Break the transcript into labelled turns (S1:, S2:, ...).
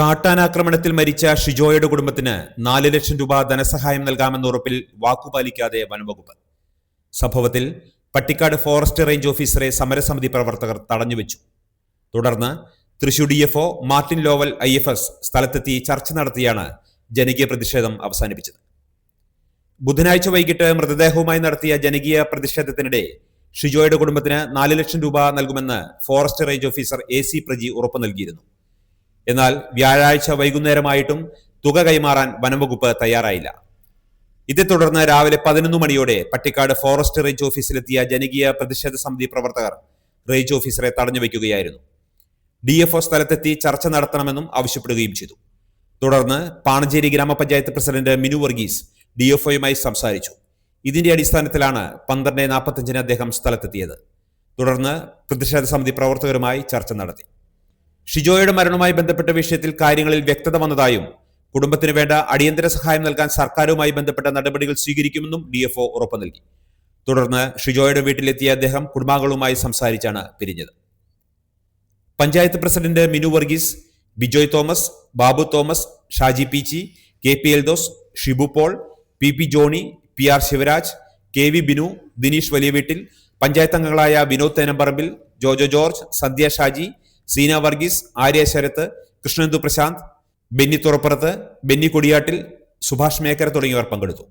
S1: കാട്ടാനാക്രമണത്തിൽ മരിച്ച ഷിജോയുടെ കുടുംബത്തിന് നാല് ലക്ഷം രൂപ ധനസഹായം നൽകാമെന്ന ഉറപ്പിൽ വാക്കുപാലിക്കാതെ വനംവകുപ്പ്. സംഭവത്തിൽ പട്ടിക്കാട് ഫോറസ്റ്റ് റേഞ്ച് ഓഫീസറെ സമരസമിതി പ്രവർത്തകർ തടഞ്ഞുവെച്ചു. തുടർന്ന് Thrissur D F Martin Lovel I F S സ്ഥലത്തെത്തി ചർച്ച നടത്തിയാണ് ജനകീയ പ്രതിഷേധം അവസാനിപ്പിച്ചത്. ബുധനാഴ്ച വൈകിട്ട് മൃതദേഹവുമായി നടത്തിയ ജനകീയ പ്രതിഷേധത്തിനിടെ ഷിജോയുടെ കുടുംബത്തിന് നാല് ലക്ഷം രൂപ നൽകുമെന്ന് forest range officer A C Praji ഉറപ്പു നൽകിയിരുന്നു. എന്നാൽ വ്യാഴാഴ്ച വൈകുന്നേരമായിട്ടും തുക കൈമാറാൻ വനംവകുപ്പ് തയ്യാറായില്ല. ഇതേ തുടർന്ന് രാവിലെ പതിനൊന്ന് മണിയോടെ പട്ടിക്കാട് ഫോറസ്റ്റ് റേഞ്ച് ഓഫീസിലെത്തിയ ജനകീയ പ്രതിഷേധ സമിതി പ്രവർത്തകർ റേഞ്ച് ഓഫീസറെ തടഞ്ഞു വയ്ക്കുകയായിരുന്നു. ഡി എഫ് ഒ സ്ഥലത്തെത്തി ചർച്ച നടത്തണമെന്നും ആവശ്യപ്പെടുകയും ചെയ്തു. തുടർന്ന് Panancheri grama panchayat president Minu Varghese D F ഒയുമായി സംസാരിച്ചു. ഇതിന്റെ അടിസ്ഥാനത്തിലാണ് പന്ത്രണ്ട് നാൽപ്പത്തഞ്ചിന് അദ്ദേഹം സ്ഥലത്തെത്തിയത്. തുടർന്ന് പ്രതിഷേധ സമിതി പ്രവർത്തകരുമായി ചർച്ച നടത്തി. ഷിജോയുടെ മരണവുമായി ബന്ധപ്പെട്ട വിഷയത്തിൽ കാര്യങ്ങളിൽ വ്യക്തത വന്നതായും കുടുംബത്തിന് വേണ്ട അടിയന്തര സഹായം നൽകാൻ സർക്കാരുമായി ബന്ധപ്പെട്ട നടപടികൾ സ്വീകരിക്കുമെന്നും ഡി എഫ് ഉറപ്പു നൽകി. തുടർന്ന് ഷിജോയുടെ വീട്ടിലെത്തിയ അദ്ദേഹം കുടുംബാംഗങ്ങളുമായി സംസാരിച്ചാണ് പിരിഞ്ഞത്. Panchayat president Minu Varghese Bijoy Thomas Babu Thomas Shaji Peechi K P Eldhose Shibu Paul P P Johny P R Sivaraj K V Binu Dineesh Valiyaveettil panchayat അംഗങ്ങളായ വിനോദ് തേനമ്പറമ്പിൽ ജോജോ ജോർജ് സന്ധ്യ ഷാജി സീന വർഗീസ് ആര്യ ശരത്ത് കൃഷ്ണന്ദു പ്രശാന്ത് ബെന്നി തുറപ്പുറത്ത് ബെന്നി കൊടിയാട്ടിൽ സുഭാഷ് മേക്കര തുടങ്ങിയവർ പങ്കെടുത്തു.